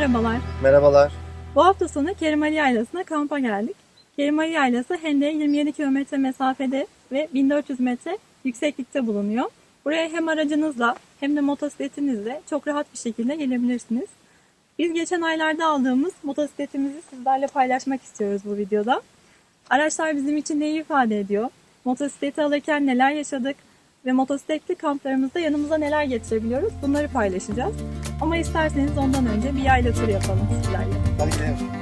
Merhabalar. Bu hafta sonu Kerimali Yaylası'na kampa geldik. Kerimali Yaylası Hendek'e 27 kilometre mesafede ve 1400 metre yükseklikte bulunuyor. Buraya hem aracınızla hem de motosikletinizle çok rahat bir şekilde gelebilirsiniz. Biz geçen aylarda aldığımız motosikletimizi sizlerle paylaşmak istiyoruz bu videoda. Araçlar bizim için neyi ifade ediyor? Motosikleti alırken neler yaşadık? Ve motosikletli kamplarımızda yanımıza neler getirebiliyoruz? Bunları paylaşacağız. Ama isterseniz ondan önce bir yayla turu yapalım sizlerle. Hadi gidelim.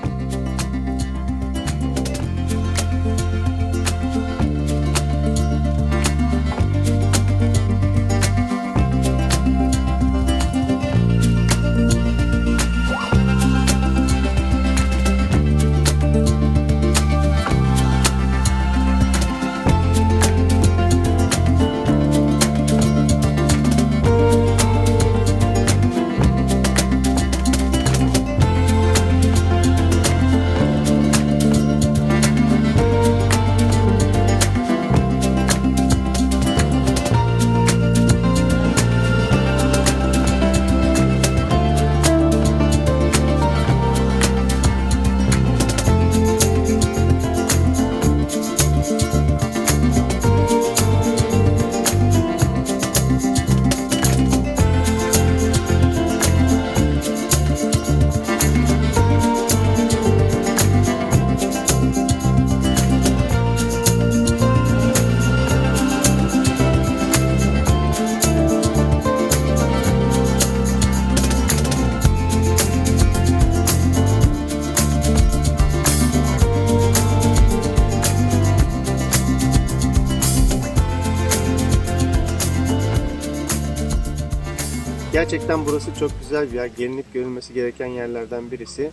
Gerçekten burası çok güzel bir yer. Gelinip görülmesi gereken yerlerden birisi.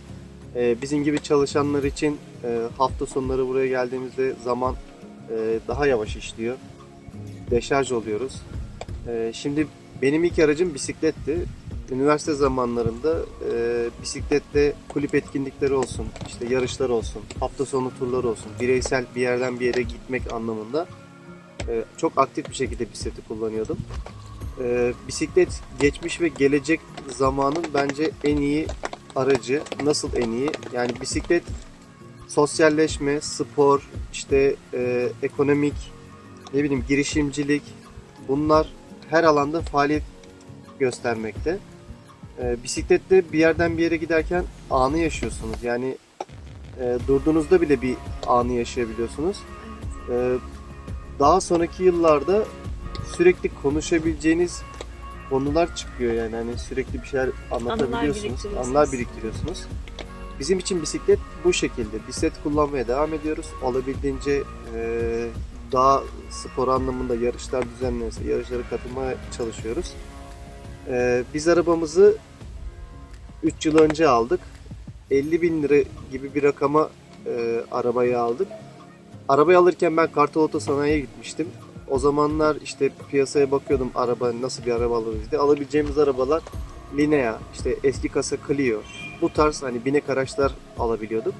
Ee, bizim gibi çalışanlar için e, hafta sonları buraya geldiğimizde zaman e, daha yavaş işliyor. Deşarj oluyoruz. E, şimdi benim ilk aracım bisikletti. Üniversite zamanlarında e, bisikletle kulüp etkinlikleri olsun, işte yarışlar olsun, hafta sonu turları olsun, bireysel bir yerden bir yere gitmek anlamında çok aktif bir şekilde bisikleti kullanıyordum. Ee, bisiklet geçmiş ve gelecek zamanın bence en iyi aracı. Nasıl en iyi? Yani bisiklet sosyalleşme, spor, işte e, ekonomik, ne bileyim girişimcilik bunlar her alanda faaliyet göstermekte. Ee, bisikletle bir yerden bir yere giderken anı yaşıyorsunuz. Yani e, durduğunuzda bile bir anı yaşayabiliyorsunuz. Ee, daha sonraki yıllarda sürekli konuşabileceğiniz konular çıkıyor yani hani sürekli bir şeyler anlatabiliyorsunuz, anılar biriktiriyorsunuz. Bizim için bisiklet bu şekilde. Bisiklet kullanmaya devam ediyoruz. Olabildiğince eee, daha spor anlamında yarışlar düzenlenirse yarışlara katılmaya çalışıyoruz. Eee, biz arabamızı 3 yıl önce aldık. 50 bin lira gibi bir rakama eee, arabayı aldık. Arabayı alırken ben Kartal Otosanayi'ye gitmiştim. O zamanlar işte piyasaya bakıyordum araba nasıl bir araba alırız diye. Alabileceğimiz arabalar Linea, işte eski kasa Clio. Bu tarz hani binek araçlar alabiliyorduk.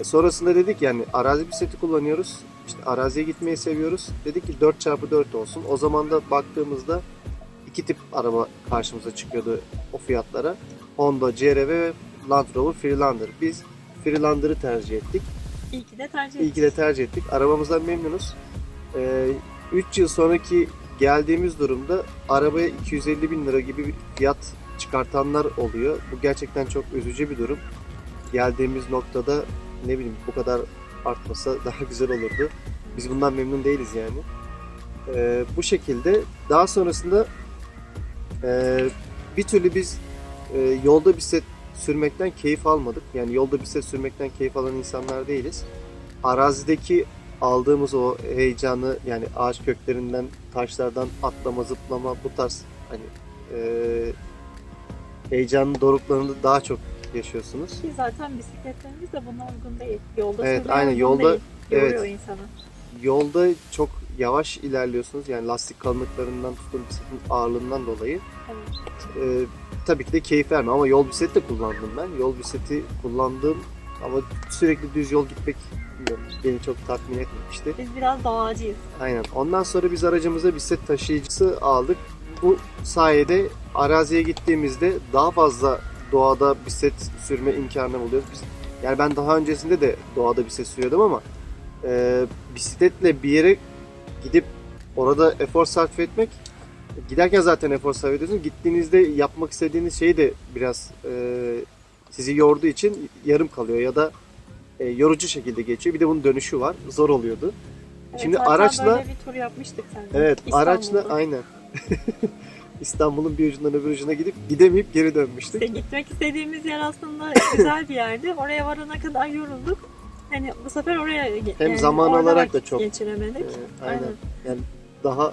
E sonrasında dedik yani arazi bisikleti kullanıyoruz. İşte araziye gitmeyi seviyoruz. Dedik ki 4x4 olsun. O zaman da baktığımızda iki tip araba karşımıza çıkıyordu o fiyatlara. Honda CR-V ve Land Rover Freelander. Biz Freelander'ı tercih ettik. İyi ki de tercih İyi ki de tercih ettik. Arabamızdan memnunuz. 3 yıl sonraki geldiğimiz durumda arabaya 250 bin lira gibi bir fiyat çıkartanlar oluyor. Bu gerçekten çok üzücü bir durum. Geldiğimiz noktada ne bileyim bu kadar artmasa daha güzel olurdu. Biz bundan memnun değiliz yani. Ee, bu şekilde daha sonrasında e, bir türlü biz e, yolda bisiklet sürmekten keyif almadık. Yani yolda bisiklet sürmekten keyif alan insanlar değiliz. Arazideki aldığımız o heyecanı yani ağaç köklerinden, taşlardan atlama, zıplama bu tarz hani e, heyecanın doruklarını daha çok yaşıyorsunuz. Ki zaten bisikletlerimiz de buna uygun değil. Yolda Evet, aynen, yolda- değil. Yoruyor evet. insanı. Yolda çok yavaş ilerliyorsunuz yani lastik kalınlıklarından tutun bisikletin ağırlığından dolayı. Evet. E, tabii ki de keyif vermiyor ama yol bisikleti de kullandım ben. Yol bisikleti kullandığım ama sürekli düz yol gitmek bilmiyorum, beni çok tatmin etmemişti. Biz biraz doğacıyız. Aynen. Ondan sonra biz aracımıza bisiklet taşıyıcısı aldık. Bu sayede araziye gittiğimizde daha fazla doğada bisiklet sürme imkanı buluyoruz. Biz, yani ben daha öncesinde de doğada bisiklet sürüyordum ama e, bisikletle bir yere gidip orada efor sarf etmek giderken zaten efor sarf ediyorsunuz. Gittiğinizde yapmak istediğiniz şey de biraz e, sizi yorduğu için yarım kalıyor ya da e, yorucu şekilde geçiyor. Bir de bunun dönüşü var. Zor oluyordu. Evet, Şimdi hatta araçla- böyle bir tur yapmıştık seninle. Evet, araçla İstanbul'da. aynen. İstanbul'un bir ucundan öbür ucuna gidip gidemeyip geri dönmüştük. İşte gitmek istediğimiz yer aslında güzel bir yerdi. Oraya varana kadar yorulduk. Hani bu sefer oraya Hem zaman orada olarak da çok, geçiremedik. Ee, aynen. Aynen. Yani daha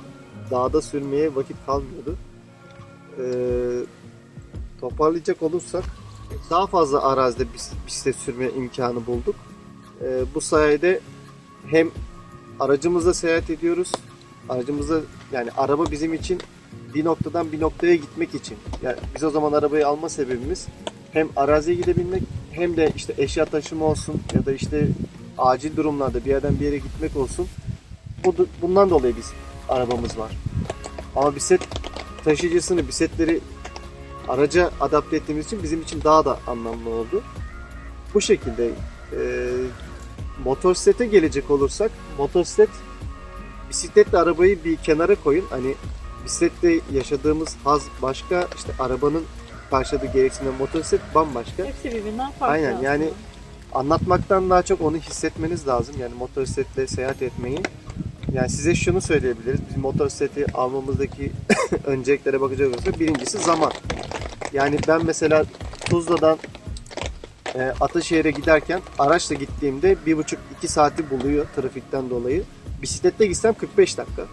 dağda sürmeye vakit kalmıyordu. Ee, toparlayacak olursak daha fazla arazide bis- bisiklet sürme imkanı bulduk. Ee, bu sayede hem aracımızla seyahat ediyoruz. Aracımızda yani araba bizim için bir noktadan bir noktaya gitmek için. Yani biz o zaman arabayı alma sebebimiz hem araziye gidebilmek hem de işte eşya taşıma olsun ya da işte acil durumlarda bir yerden bir yere gitmek olsun. Bu, bundan dolayı biz arabamız var. Ama bisiklet taşıyıcısını, bisikletleri araca adapte ettiğimiz için bizim için daha da anlamlı oldu. Bu şekilde e, motosiklete gelecek olursak motosiklet bisikletle arabayı bir kenara koyun. Hani bisikletle yaşadığımız haz başka, işte arabanın karşıladığı gereksinimler motosiklet bambaşka. Hepsi birbirinden farklı Aynen, aslında. yani Anlatmaktan daha çok onu hissetmeniz lazım. Yani motosikletle seyahat etmeyi. Yani size şunu söyleyebiliriz. Biz motosikleti almamızdaki önceliklere bakacak olursak birincisi zaman. Yani ben mesela Tuzla'dan e, Ataşehir'e giderken araçla gittiğimde bir buçuk iki saati buluyor trafikten dolayı. Bisikletle gitsem 45 dakika.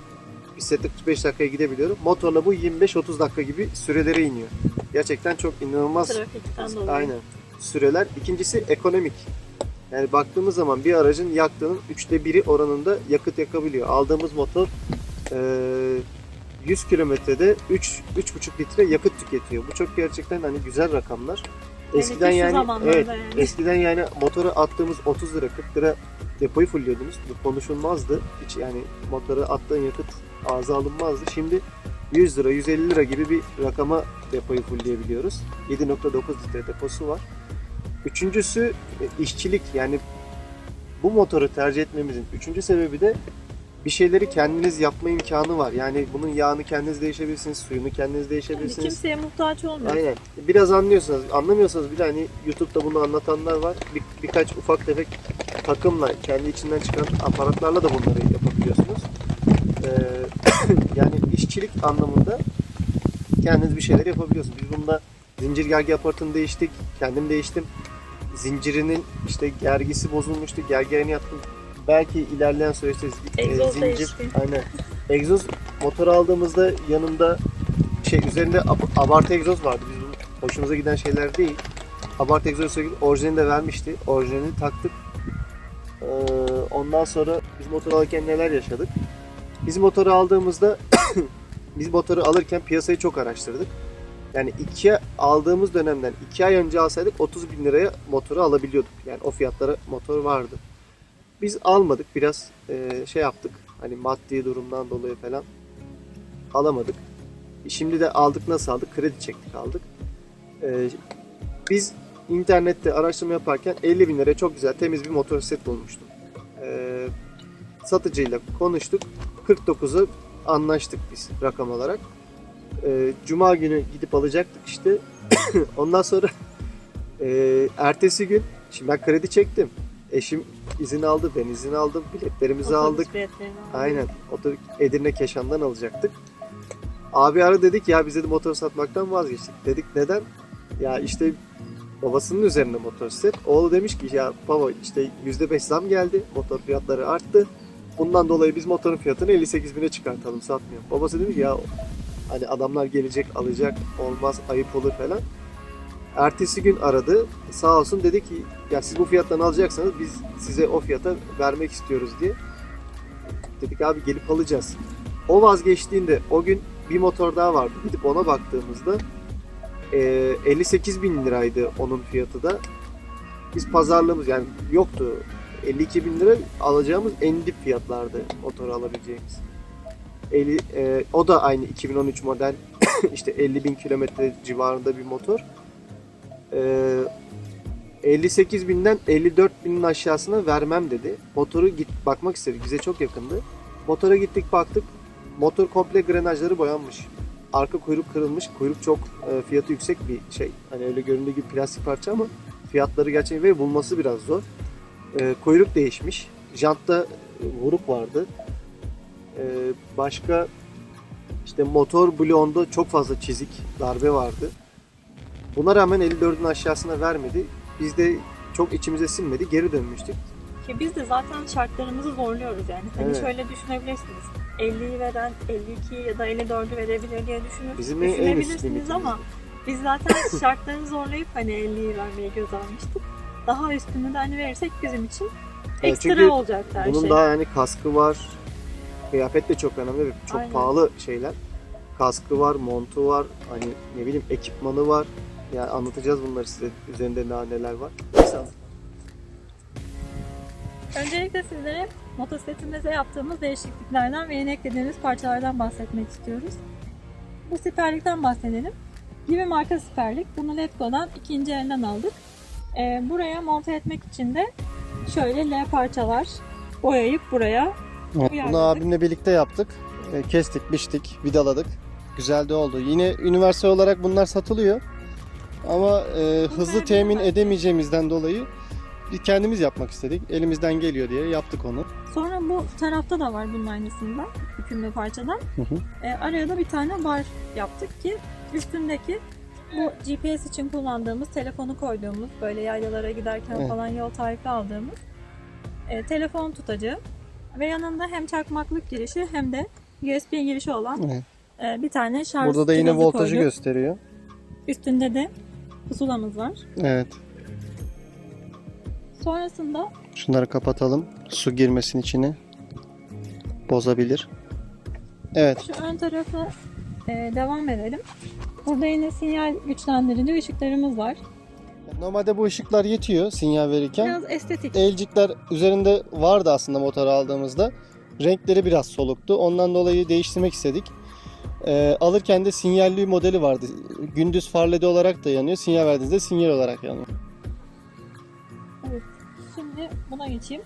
Bisikletle 45 dakikaya gidebiliyorum. Motorla bu 25-30 dakika gibi sürelere iniyor. Gerçekten çok inanılmaz Trafikten dolayı. Aynen. Süreler. İkincisi ekonomik. Yani baktığımız zaman bir aracın yaktığının üçte biri oranında yakıt yakabiliyor. Aldığımız motor eee, 100 kilometrede 3 3,5 litre yakıt tüketiyor. Bu çok gerçekten hani güzel rakamlar. Eskiden yani zamanlarda evet, yani. eskiden yani motora attığımız 30 lira 40 lira depoyu fulliyordunuz. Bu konuşulmazdı. Hiç yani motora attığın yakıt ağza alınmazdı. Şimdi 100 lira 150 lira gibi bir rakama depoyu fullleyebiliyoruz. 7.9 litre deposu var. Üçüncüsü e, işçilik yani bu motoru tercih etmemizin üçüncü sebebi de bir şeyleri kendiniz yapma imkanı var. Yani bunun yağını kendiniz değişebilirsiniz, suyunu kendiniz Yani değişebilirsiniz. kimseye muhtaç olmuyor. Aynen. Biraz anlıyorsanız, anlamıyorsanız bile hani YouTube'da bunu anlatanlar var. Bir, birkaç ufak tefek takımla, kendi içinden çıkan aparatlarla da bunları yapabiliyorsunuz. Ee, yani işçilik anlamında kendiniz bir şeyler yapabiliyorsunuz. Biz bunda zincir gergi aparatını değiştik, kendim değiştim. Zincirinin işte gergisi bozulmuştu, gergerini yaptım. Belki ilerleyen süreçte e, Egzoz zincir, değişti. aynen. Egzoz motor aldığımızda yanında şey üzerinde ab- abartı egzoz vardı. Biz hoşumuza giden şeyler değil. Abartı egzoz sevgili orijinalini de vermişti. Orijinalini taktık. Ee, ondan sonra biz motor alırken neler yaşadık? Biz motoru aldığımızda biz motoru alırken piyasayı çok araştırdık. Yani iki aldığımız dönemden iki ay önce alsaydık 30 bin liraya motoru alabiliyorduk. Yani o fiyatlara motor vardı. Biz almadık. Biraz e, şey yaptık. Hani maddi durumdan dolayı falan alamadık. Şimdi de aldık nasıl aldık? Kredi çektik aldık. Ee, biz internette araştırma yaparken 50 bin liraya çok güzel temiz bir motosiklet bulmuştum. Ee, satıcıyla konuştuk. 49'u anlaştık biz rakam olarak. Ee, Cuma günü gidip alacaktık işte. Ondan sonra e, ertesi gün şimdi ben kredi çektim. Eşim izin aldı, ben izin aldım. Biletlerimizi Otobüs aldık. biletlerini aldık. Aynen. Otobüs Edirne Keşan'dan alacaktık. Abi ara dedik ya biz de motor satmaktan vazgeçtik. Dedik neden? Ya işte babasının üzerine motosiklet. Oğlu demiş ki ya baba işte %5 zam geldi. Motor fiyatları arttı. Bundan dolayı biz motorun fiyatını 58 bine çıkartalım satmıyor. Babası demiş ki ya hani adamlar gelecek alacak olmaz ayıp olur falan. Ertesi gün aradı. Sağ olsun dedi ki ya siz bu fiyattan alacaksanız biz size o fiyata vermek istiyoruz diye. Dedik abi gelip alacağız. O vazgeçtiğinde o gün bir motor daha vardı. Gidip ona baktığımızda e, 58 bin liraydı onun fiyatı da. Biz pazarlığımız yani yoktu. 52 bin lira alacağımız en dip fiyatlardı motoru alabileceğimiz. 50, e, o da aynı 2013 model işte 50 bin kilometre civarında bir motor. Ee, 58 binden 54 binin aşağısına vermem dedi. Motoru git bakmak istedik. Bize çok yakındı. Motora gittik baktık. Motor komple grenajları boyanmış. Arka kuyruk kırılmış. Kuyruk çok e, fiyatı yüksek bir şey. Hani öyle göründüğü gibi plastik parça ama fiyatları gerçekten ve bulması biraz zor. E, kuyruk değişmiş. Jantta e, vuruk vardı. E, başka işte motor bloğunda çok fazla çizik, darbe vardı. Buna rağmen 54'ün aşağısına vermedi. Biz de çok içimize sinmedi. Geri dönmüştük. Ki biz de zaten şartlarımızı zorluyoruz yani. Hani Evet. şöyle düşünebilirsiniz. 50'yi veren 52'yi ya da 54'ü verebilir diye düşünür, Bizim düşünebilirsiniz ama biz zaten şartları zorlayıp hani 50'yi vermeye göz almıştık. Daha üstünü de hani verirsek bizim için Evet, ekstra çünkü olacaktı her Bunun şey. daha yani kaskı var. Kıyafet de çok önemli ve çok Aynen. pahalı şeyler. Kaskı var, montu var, hani ne bileyim ekipmanı var. Yani anlatacağız bunları size. Üzerinde daha neler var. Neyse. Öncelikle sizlere motosikletimize yaptığımız değişikliklerden ve yeni eklediğimiz parçalardan bahsetmek istiyoruz. Bu siperlikten bahsedelim. Gibi marka siperlik. Bunu Letgo'dan ikinci elden aldık. Ee, buraya monte etmek için de şöyle L parçalar boyayıp buraya Bunu Uyarladık. abimle birlikte yaptık. E, Kestik, biçtik, vidaladık. Güzel de oldu. Yine üniversite olarak bunlar satılıyor. Ama e, hızlı temin edemeyeceğimizden dolayı biz kendimiz yapmak istedik. Elimizden geliyor diye yaptık onu. Sonra bu tarafta da var bunun aynısından. Hükümlü parçadan. Hı hı. Ee, araya da bir tane bar yaptık ki üstündeki bu GPS için kullandığımız, telefonu koyduğumuz, böyle yaylalara giderken Evet. falan yol tarifi aldığımız e, telefon tutacağı ve yanında hem çakmaklık girişi hem de USB girişi olan Evet. e, bir tane şarj Burada da yine voltajı koyduk. gösteriyor. Üstünde de pusulamız var. Evet. Sonrasında Şunları kapatalım. Su girmesin içine. Bozabilir. Evet. Şu ön tarafı e, devam edelim. Burada yine sinyal güçlendirici ışıklarımız var. Normalde bu ışıklar yetiyor sinyal verirken. Biraz estetik. Elcikler üzerinde vardı aslında motor aldığımızda. Renkleri biraz soluktu. Ondan dolayı değiştirmek istedik. Ee, alırken de sinyalli modeli vardı. Gündüz far ledi olarak da yanıyor. Sinyal verdiğinizde sinyal olarak yanıyor. Şimdi buna geçeyim.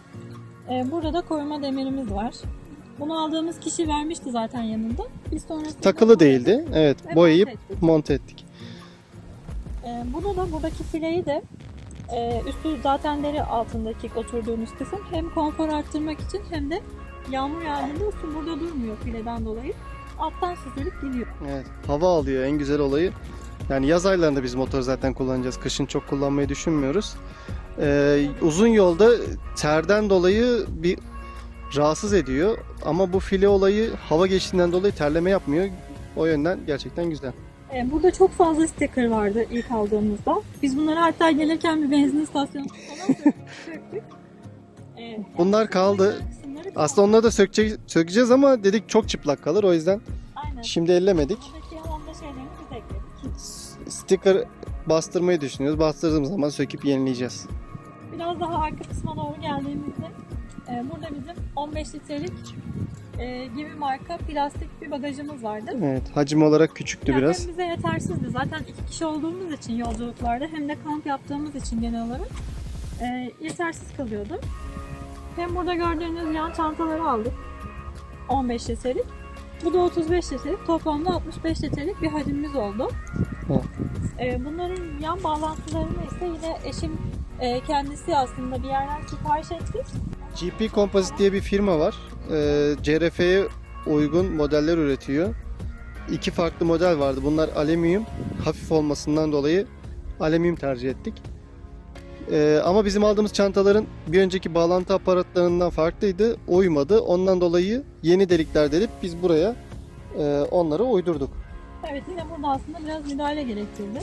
E, burada da koruma demirimiz var. Bunu aldığımız kişi vermişti zaten yanında. Biz sonrasında Takılı değildi. Evet, Ve boyayıp monte ettik. monte ettik. E, bunu da buradaki fileyi de e, üstü zaten deri altındaki oturduğumuz kısım hem konfor arttırmak için hem de yağmur yağdığında su burada durmuyor fileden dolayı. Alttan süzülüp gidiyor. Evet, hava alıyor en güzel olayı. Yani yaz aylarında biz motor zaten kullanacağız. Kışın çok kullanmayı düşünmüyoruz. Ee, uzun yolda terden dolayı bir rahatsız ediyor. Ama bu file olayı hava geçtiğinden dolayı terleme yapmıyor. O yönden gerçekten güzel. E, Burada çok fazla sticker vardı ilk aldığımızda. Biz bunları hatta gelirken bir benzin istasyonu falan söktük. E, Bunlar kaldı. Aslında onları da sökece- sökeceğiz ama dedik çok çıplak kalır. O yüzden Aynen. şimdi ellemedik. Buradaki ekledik. Sticker bastırmayı düşünüyoruz. Bastırdığımız zaman söküp yenileyeceğiz. Biraz daha arka kısma doğru geldiğimizde e, burada bizim 15 litrelik e, gibi marka plastik bir bagajımız vardı. Evet, hacim olarak küçüktü Yani biraz. Hem bize yetersizdi. Zaten iki kişi olduğumuz için yolculuklarda hem de kamp yaptığımız için genel olarak e, yetersiz kalıyordu. Hem burada gördüğünüz yan çantaları aldık. 15 litrelik. Bu da 35 litrelik. Toplamda 65 litrelik bir hacimimiz oldu. Evet. E, bunların yan bağlantılarını ise yine eşim e, kendisi aslında bir yerden sipariş etti. GP Composite diye bir firma var. Ee, CRF'ye uygun modeller üretiyor. İki farklı model vardı. Bunlar alüminyum. Hafif olmasından dolayı alüminyum tercih ettik. Ee, ama bizim aldığımız çantaların bir önceki bağlantı aparatlarından farklıydı. Uymadı. Ondan dolayı yeni delikler delip biz buraya e, onları uydurduk. Evet yine burada aslında biraz müdahale gerektirdi.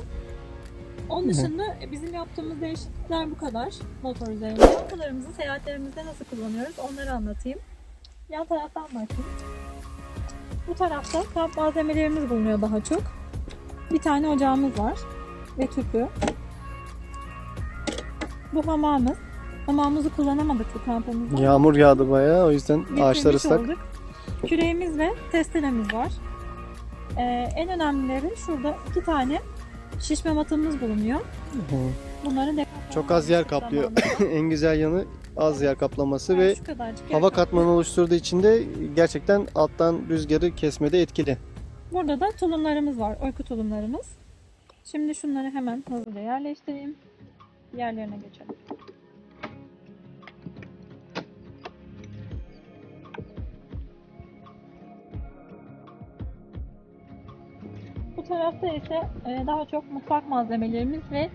Onun dışında e, bizim yaptığımız değişiklikler bu kadar motor üzerinde. Motorlarımızı seyahatlerimizde nasıl kullanıyoruz onları anlatayım. Yan taraftan başlayayım. Bu tarafta kamp malzemelerimiz bulunuyor daha çok. Bir tane ocağımız var ve tüpü. Bu hamamımız. Hamamımızı kullanamadık bu kampımızda. Yağmur yağdı bayağı o yüzden Getirmiş ağaçlar ıslak. olduk. Küreğimiz ve testeremiz var. Ee, en önemlileri şurada iki tane şişme matımız bulunuyor. Bunları dekor Çok az yer kaplıyor. en güzel yanı az yer kaplaması ve kadarcık yer hava katmanı oluşturduğu için de gerçekten alttan rüzgarı kesmede etkili. Burada da tulumlarımız var, uyku tulumlarımız. Şimdi şunları hemen hızlıca yerleştireyim. Yerlerine geçelim. Bu tarafta ise e, daha çok mutfak malzemelerimiz ve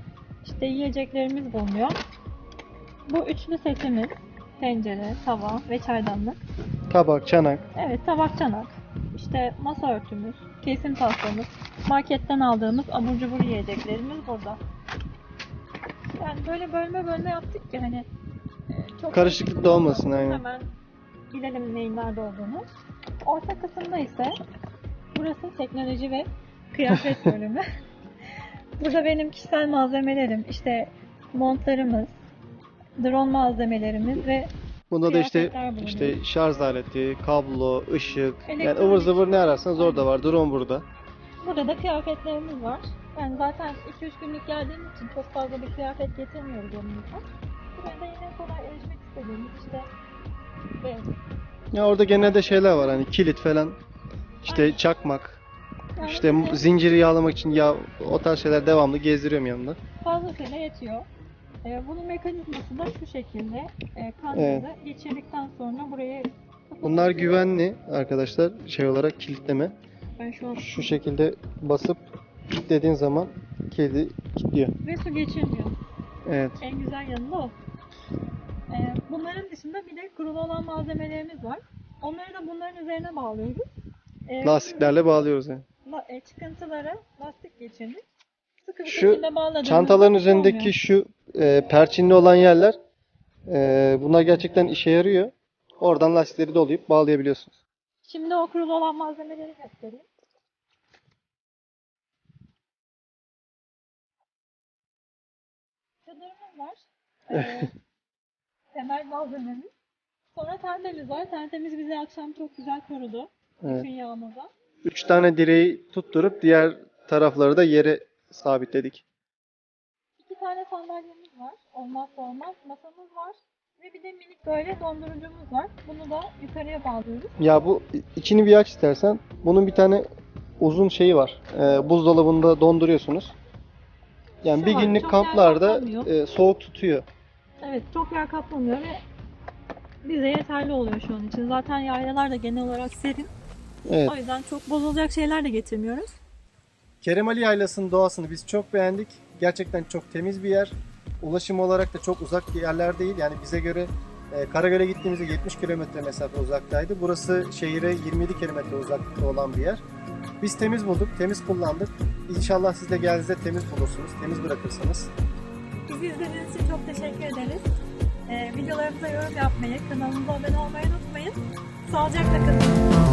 işte yiyeceklerimiz bulunuyor. Bu üçlü setimiz tencere, tava ve çaydanlık. Tabak, çanak. Evet tabak çanak. İşte masa örtümüz, kesim tahtamız, marketten aldığımız abur cubur yiyeceklerimiz burada. Yani böyle bölme bölme yaptık ki hani e, çok Karışıklık da olmasın, aynen. Hemen bilelim neyin nerede olduğunu. Orta kısımda ise burası teknoloji ve kıyafet bölümü. Burada benim kişisel malzemelerim, işte montlarımız, drone malzemelerimiz ve Bunda da işte bulunuyor. işte şarj aleti, kablo, ışık, yani Elektronik. ıvır zıvır ne ararsanız orada var. Drone burada. Burada da kıyafetlerimiz var. Yani zaten 2-3 günlük geldiğimiz için çok fazla bir kıyafet getirmiyoruz yanımızda. Buraya da yine kolay erişmek istediğimiz işte beyaz. Ya orada genelde şeyler var hani kilit falan. işte çakmak, Yani işte bize zinciri yağlamak için ya o tarz şeyler devamlı gezdiriyorum yanımda. fazlasıyla yetiyor. Ee, bunun mekanizması da şu şekilde. Ee, kancalı Evet. geçirdikten sonra buraya Bunlar güvenli arkadaşlar şey olarak kilitleme. Ben şu an Şu şekilde basıp kilitlediğin zaman kilidi kilitliyor. ve su geçirmiyor. Evet. En güzel yanı da o. Ee, bunların dışında bir de kurulu olan malzemelerimiz var. Onları da bunların üzerine bağlıyoruz. Ee, Lastiklerle bağlıyoruz yani. La- e, çıkıntılara lastik geçirdik. Sıkı bir Şu şekilde Çantaların olmuyor. üzerindeki şu e, perçinli olan yerler e, bunlar gerçekten işe yarıyor. Oradan lastikleri dolayıp bağlayabiliyorsunuz. Şimdi o kurulu olan malzemeleri göstereyim. Var. Ee, temel malzememiz. Sonra tentemiz var. Tentemiz bizi akşam çok güzel korudu. Evet. Bütün yağmurda. Üç tane direği tutturup diğer tarafları da yere sabitledik. İki tane sandalyemiz var. Olmazsa olmaz. Masamız var. Ve bir de minik böyle dondurucumuz var. Bunu da yukarıya bağlıyoruz. Ya bu içini bir aç istersen. Bunun bir tane uzun şeyi var. E, buzdolabında donduruyorsunuz. Yani Şu bir var, günlük çok yer kamplarda kaplamıyor. e, soğuk tutuyor. Evet çok yer kaplamıyor ve bize yeterli oluyor şu an için. Zaten yaylalar da genel olarak serin. Evet. O yüzden çok bozulacak şeyler de getirmiyoruz. Kerem Ali Yaylası'nın doğasını biz çok beğendik. Gerçekten çok temiz bir yer. Ulaşım olarak da çok uzak yerler değil. Yani bize göre e, Karagöl'e gittiğimizde 70 kilometre mesafe uzaktaydı. Burası şehire 27 kilometre uzaklıkta olan bir yer. Biz temiz bulduk, temiz kullandık. İnşallah siz de geldiğinizde temiz bulursunuz, temiz bırakırsınız. Bizi izlediğiniz için çok teşekkür ederiz. Ee, videolarımıza yorum yapmayı, kanalımıza abone olmayı unutmayın. Sağlıcakla kalın.